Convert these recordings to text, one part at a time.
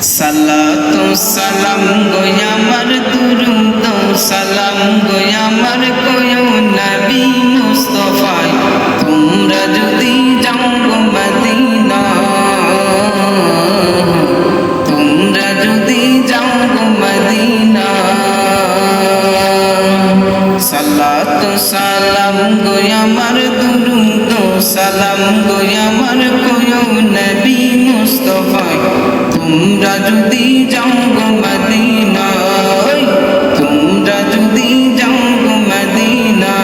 সালাত সালাম গোয়া আমার দুরুদ, সালাম গোয়া আমার কোয় নবী মুস্তফায়। তোমরা যদি যাও গো মদিনা, তোমরা যদি যাও গো মদিনা। সালাত সালাম গোয়া আমার দুরুদ সালাম গোয়া আমার কোয় নবী মুস্তফায় তোমরা যদি যাও গো মদিনা তোমরা যদি যাও গো মদিনা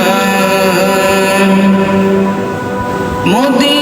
মদিনা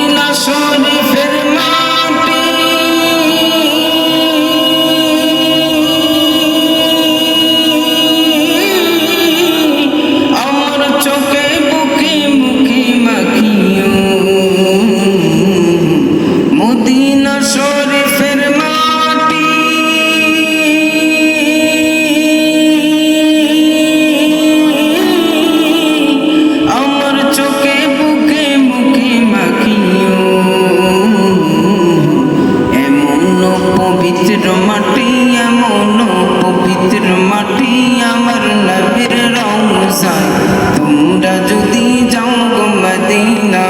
পবিত্র মাটি, এমন পবিত্র মাটি আমার নবীর রওজায়। তোমরা যদি যাও গো মদিনা,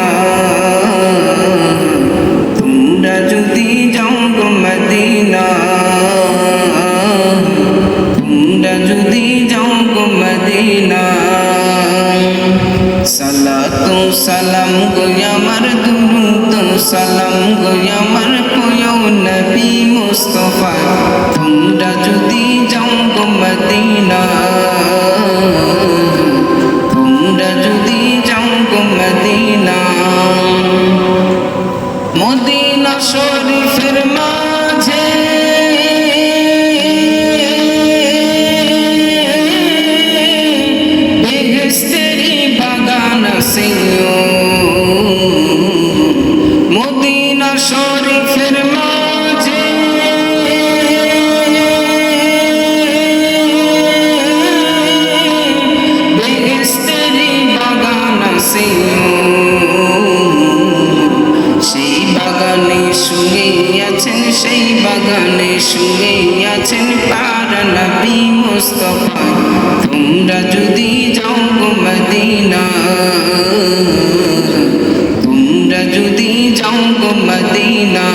তোমরা যদি যাও গো মদিনা, তোমরা যদি যাও গো মদিনা। সালাত সালাম গো আমার, দুরুদ সালাম গো আমার নবী মুস্তফা, তোমরা যদি যাও গো মদিনা, তোমরা যদি যাও গো মদিনা। মদিনা শরীফের মাঝে বেহেস্তেরি বাগান সিও শুয়ে আছেন পার নবী মুস্তফা, তোমরা যদি যাও মদিনা, তোমরা যদি যাও গো মদিনা,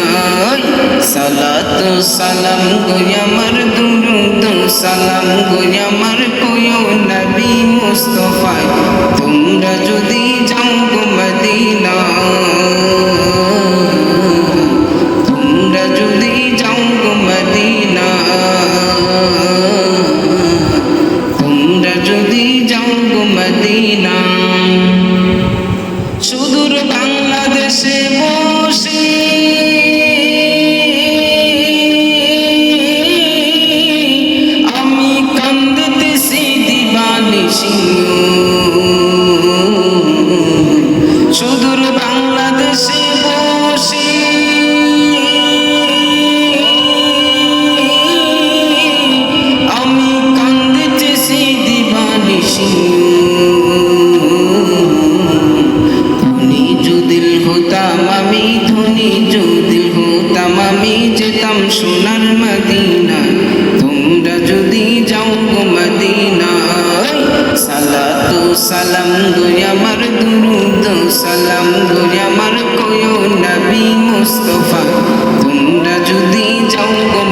সালাত সালাম গো আমার দুরুদ, সালাম গো আমার কোয় নবী মুস্তফা, তোমরা যদি হতাম আমি যেতাম সোনার মদিনা। তোমরা যদি যাও গো মদিনা সালাত সালাম গো আমার দুরুদ, সালাম গো আমার কোয় নবী মুস্তফা। তোমরা যদি যাও গো